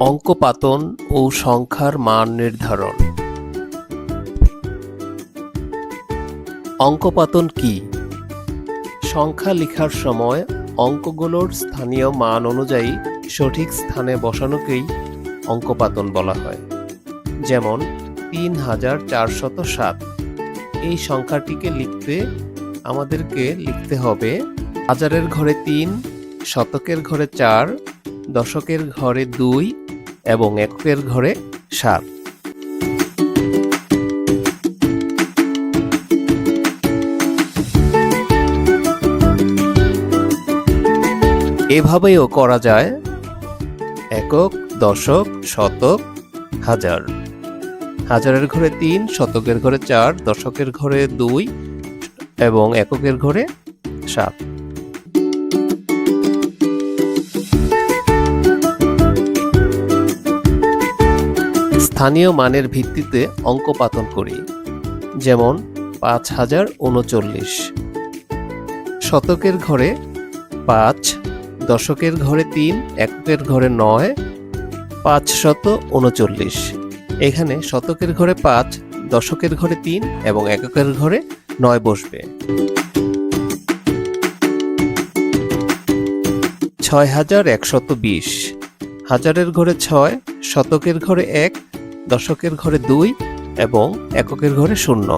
অঙ্কপাতন ও সংখ্যার মান নির্ধারণ। অঙ্কপাতন কি? সংখ্যা লেখার সময় অঙ্কগুলোর স্থানীয় মান অনুযায়ী সঠিক স্থানে বসানোকেই অঙ্কপাতন বলা হয়। যেমন, তিন হাজার চারশত সাত। এই সংখ্যাটিকে লিখতে আমাদেরকে লিখতে হবে হাজারের ঘরে তিন, শতকের ঘরে চার দশকের ঘরে দুই এবং এককের ঘরে সাত। এভাবেও করা যায় একক, দশক, শতক, হাজার। হাজারের ঘরে তিন, শতকের ঘরে চার, দশকের ঘরে দুই এবং এককের ঘরে সাত। স্থানীয় মানের ভিত্তিতে অঙ্ক অঙ্কপাতন করি, যেমন পাঁচ হাজার উনচল্লিশ। শতকের ঘরে পাঁচ, দশকের ঘরে তিন, এককের ঘরে নয়, পাঁচ শত উনচল্লিশ। এখানে শতকের ঘরে পাঁচ, দশকের ঘরে তিন এবং এককের ঘরে নয় বসবে। ছয় হাজার একশত বিশ। হাজারের ঘরে ছয়, শতকের ঘরে এক দশকের ঘরে দুই এবং এককের ঘরে শূন্য।